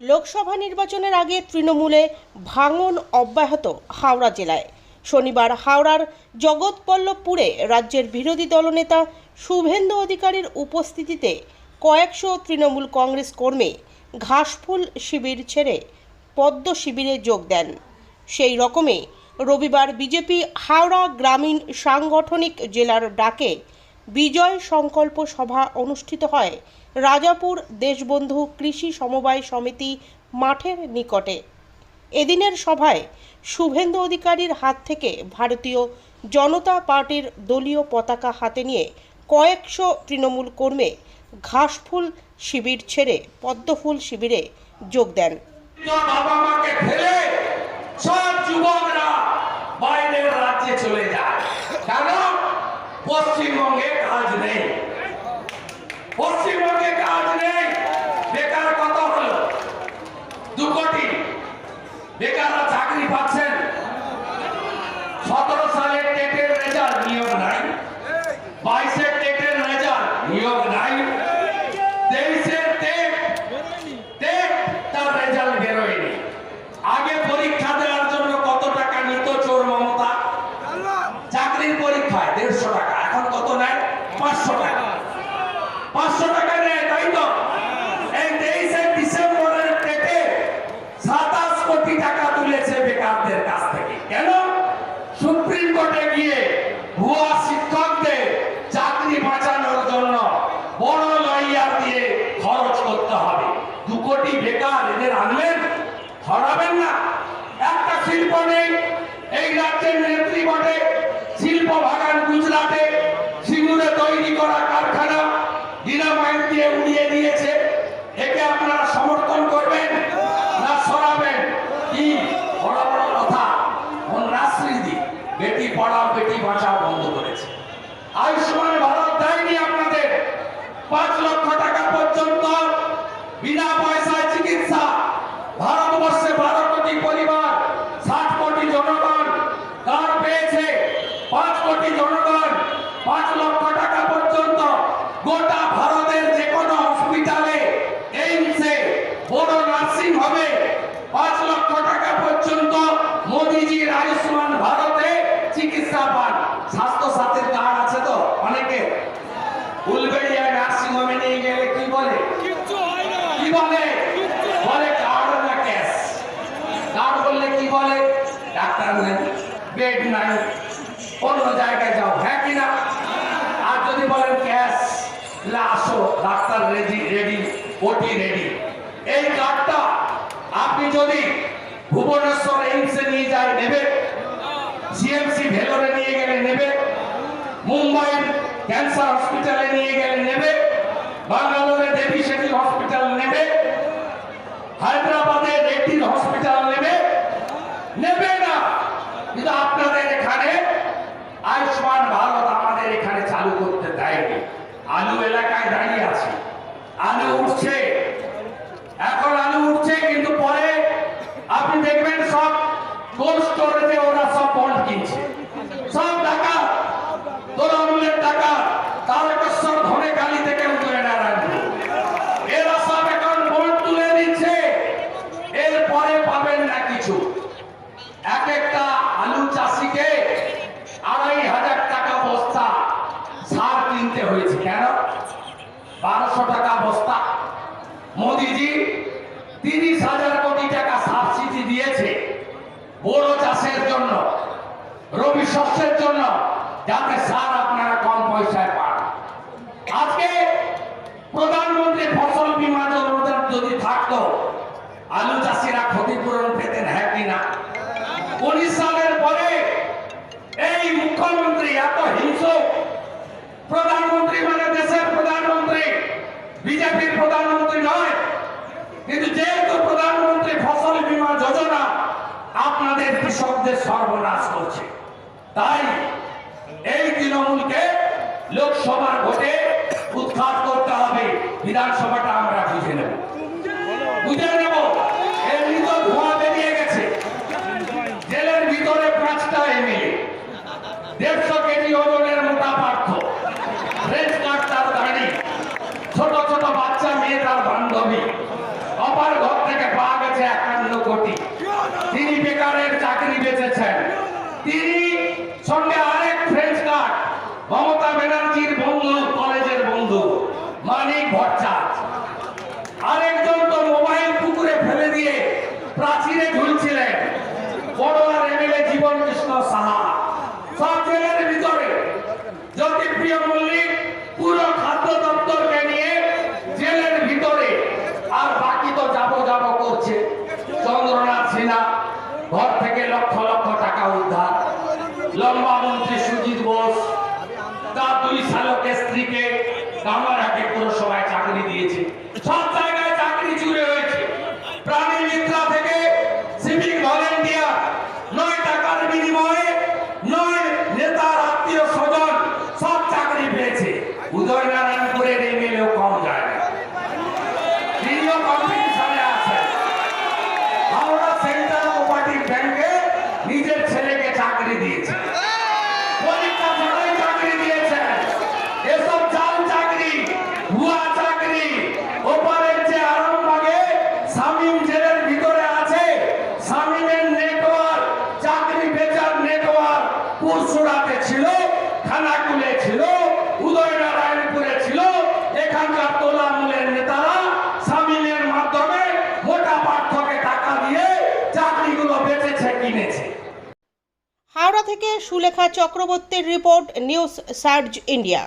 লোকসভা নির্বাচনের আগে তৃণমূলে ভাঙন অব্যাহত হাওড়া জেলায়। শনিবার হাওড়ার জগৎবল্লভপুরে রাজ্যের বিরোধী দলনেতা শুভেন্দু অধিকারীর উপস্থিতিতে কয়েকশো তৃণমূল কংগ্রেস কর্মী ঘাসফুল শিবির ছেড়ে পদ্ম শিবিরে যোগ দেন। সেই রকমে রবিবার বিজেপি হাওড়া গ্রামীণ সাংগঠনিক জেলার ডাকে বিজয় সংকল্প সভা অনুষ্ঠিত হয় রাজাপুর দেশবন্ধু কৃষি সমবায় সমিতি মাঠের নিকটে। এদিনের সভায় শুভেন্দু অধিকারীর হাত থেকে ভারতীয় জনতা পার্টির দলীয় পতাকা হাতে নিয়ে কয়েকশো তৃণমূল কর্মী ঘাসফুল শিবির ছেড়ে, পদ্মফুল শিবিরে যোগ দেন। পশ্চিমবঙ্গে কাজ নেই। পশ্চিমবঙ্গে কাজ নেই। বেকার কত হলো? দু কোটি। বেকাররা চাকরি পাচ্ছেন। সতেরো সালের টেটের রেজাল্ট, নিয়োগ নাই। বাইশের টেটের রেজাল্ট, নিয়োগ নাই। তেইশের টেট টেট তার রেজাল্ট বেরোয়নি আগে পরীক্ষা দেওয়ার জন্য কত টাকা নিত চোর মমতা চাকরির পরীক্ষায় দেড়শো টাকা এখন কত নেয় পাঁচশো টাকা পাঁচশো টাকা নেয় তাই তো এই তেইশে ডিসেম্বরের টেটে সাতাশ কোটি টাকা তুলেছে বেকারদের কাছ থেকে কেন সুপ্রিম কোর্টে গিয়ে ভুয়া শিক্ষকদের চাকরি বাঁচানোর জন্য বড় লয়ার দিয়ে খরচ করতে হবে দু কোটি বেকার এদের আনলেন, ধরাবেন না। একটা শিল্প নেই, এই রাজ্যের নেত্রী বটে, শিল্প বাগান গুজরাটে, সিঙ্গুরে তৈরি করা কারখানা দিয়ে উড়িয়ে দিয়েছে। একে আপনারা সমর্থন করবেন না সরাবেন? কি বড় বড় কথা। বেটি পড়াও, বেটি বাঁচাও বন্ধ করেছে। আয়ুষ্মান ভারত দেয়নি আপনাদের। পাঁচ লক্ষ টাকা পর্যন্ত বিনা পয়সায় চিকিৎসা ভারতবর্ষে বারো কোটি পরিবার ষাট কোটি জনগণ কার্ড পেয়েছে পাঁচ কোটি জনগণ পাঁচ লক্ষ টাকা পর্যন্ত গোটা ভারতের যে কোনো হসপিটালে এইমসে বড় নার্সিং হবে। পাঁচ লক্ষ টাকা পর্যন্ত মোদিজির আয়ুষ্মান ভারতে চিকিৎসা পান। স্বাস্থ্য সাথীর কার্ড আছে তো অনেকে? উলবেড়িয়া নার্সিং হোমে নিয়ে গেলে কি বলে? কি বলে? বলে কার্ড না ক্যাশ। কার্ড বললে কি বলে? ডাক্তার নাই বেড নাই। অন্য জায়গায় যাও হ্যাঁ কি না? আর যদি বলেন ক্যাশ আসো ডাক্তার রেডি রেডি ওটি রেডি। এই কার্ডটা আপনি যদি ভুবনেশ্বর এইমসে নিয়ে যায় নেবে সিএমসি ভেলোরে নিয়ে গেলে নেবে মুম্বাইয়ের ক্যান্সার হসপিটালে নিয়ে গেলে নেবে বাঙ্গালোরে দেবী সেতী হসপিটাল নেবে হায়দ্রাবাদে রেড্ডির হসপিটাল নেবে নেবে না। কিন্তু আপনাদের এখানে আয়ুষ্মান ভারত আমাদের এখানে চালু করতে দেয়নি। আলু এলাকায় দাঁড়িয়ে আছে আলু উঠছে এখন আলু উঠছে কিন্তু পরে আপনি দেখবেন সব কোল্ড স্টোরেজে ওরা সব বন্ড কিনছে। সব টাকা তৃণমূলের টাকা, তারকেশ্বর ধনে কালি থেকে উঠে নারায়ণপুর এরা সব এখন বন্ড তুলে দিচ্ছে। এরপরে পাবেন না কিছু। এক একটা আলু চাষিকে আড়াই হাজার টাকা বস্তা সার কিনতে হয়েছে। কেন? বারোশো টাকা বস্তা। মোদিজি তিরিশ হাজার কোটি টাকা সাবসিডি দিয়েছে বড় চাষের জন্য রবি শস্যের জন্য যাতে সার আপনারা কম পয়সায় পান। আজকে প্রধানমন্ত্রী ফসল বীমা যোজনা যদি থাকতো, আলু চাষিরা ক্ষতিপূরণ পেতেন হ্যাঁ কিনা উনিশ সালের পরে এই মুখ্যমন্ত্রী এত হিংসুক প্রধানমন্ত্রী মানে দেশের প্রধানমন্ত্রী, বিজেপির প্রধানমন্ত্রী নয়। কিন্তু যেহেতু প্রধানমন্ত্রী ফসল বীমা যোজনা আপনাদের কৃষকদের সর্বনাশ করছে, তাই এই তৃণমূলকে লোকসভার ভোটে উৎখাত করতে হবে। বিধানসভাটা আমরা বুঝে নেব। বুঝে নেব? স্ত্রীকে দামার হাটে পুরস্কার থেকে সুলেখা চক্রবর্তীর রিপোর্ট নিউজ সার্জ ইন্ডিয়া।